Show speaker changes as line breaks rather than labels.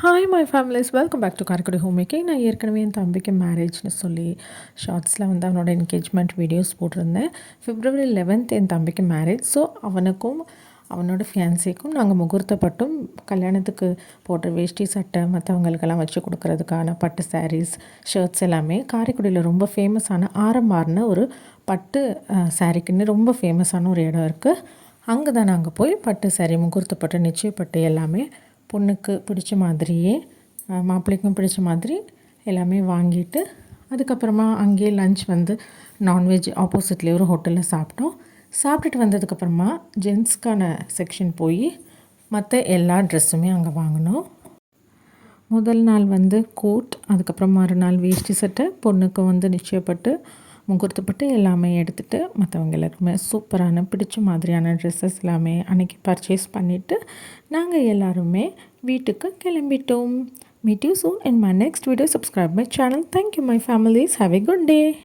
Hi my families welcome back to Karaikudi home making நான் ஏற்கனவே என் தம்பிக்கு மேரேஜ்னு சொல்லி ஷார்ட்ஸில் வந்து அவனோட என்கேஜ்மெண்ட் வீடியோஸ் போட்டிருந்தேன். ஃபிப்ரவரி லெவன்த் என் தம்பிக்கு மேரேஜ் ஸோ அவனுக்கும் அவனோட ஃபியான்சிக்கும் நாங்கள் முகூர்த்தப்பட்டும் கல்யாணத்துக்கு போட்ட வேஷ்டி சட்டை மற்றவங்களுக்கெல்லாம் வச்சு கொடுக்கறதுக்கான பட்டு சாரீஸ் ஷர்ட்ஸ் எல்லாமே காரைக்குடியில் ரொம்ப ஃபேமஸான ஆரம்பார்னு ஒரு பட்டு சாரீக்குன்னு ரொம்ப ஃபேமஸான ஒரு இடம் இருக்குது அங்கே தான் நாங்கள் போய் பட்டு சாரி முகூர்த்தப்பட்டு நிச்சயப்பட்டு எல்லாமே பொண்ணுக்கு பிடிச்ச மாதிரியே மாப்பிள்ளைக்கும் பிடிச்ச மாதிரி எல்லாமே வாங்கிட்டு அதுக்கப்புறமா அங்கேயே லஞ்ச் வந்து நான்வெஜ் ஆப்போசிட்லேயே ஒரு ஹோட்டலில் சாப்பிட்டோம். சாப்பிட்டுட்டு வந்ததுக்கப்புறமா ஜென்ஸ்க்கான செக்ஷன் போய் மற்ற எல்லா ட்ரெஸ்ஸுமே அங்கே வாங்கினோம். முதல் நாள் வந்து கோட் அதுக்கப்புறம் மறுநாள் வேஷ்டி சட்டை பொண்ணுக்கு வந்து நிச்சயப்பட்டு முகூர்த்தப்பட்டு எல்லாமே எடுத்துகிட்டு மற்றவங்க எல்லாருக்குமே சூப்பரான பிடிச்ச மாதிரியான ட்ரெஸ்ஸஸ் எல்லாமே அன்றைக்கி பர்ச்சேஸ் பண்ணிவிட்டு நாங்கள் எல்லாருமே வீட்டுக்கு கிளம்பிட்டோம் meet you soon in my next video subscribe my channel thank you my families have a good day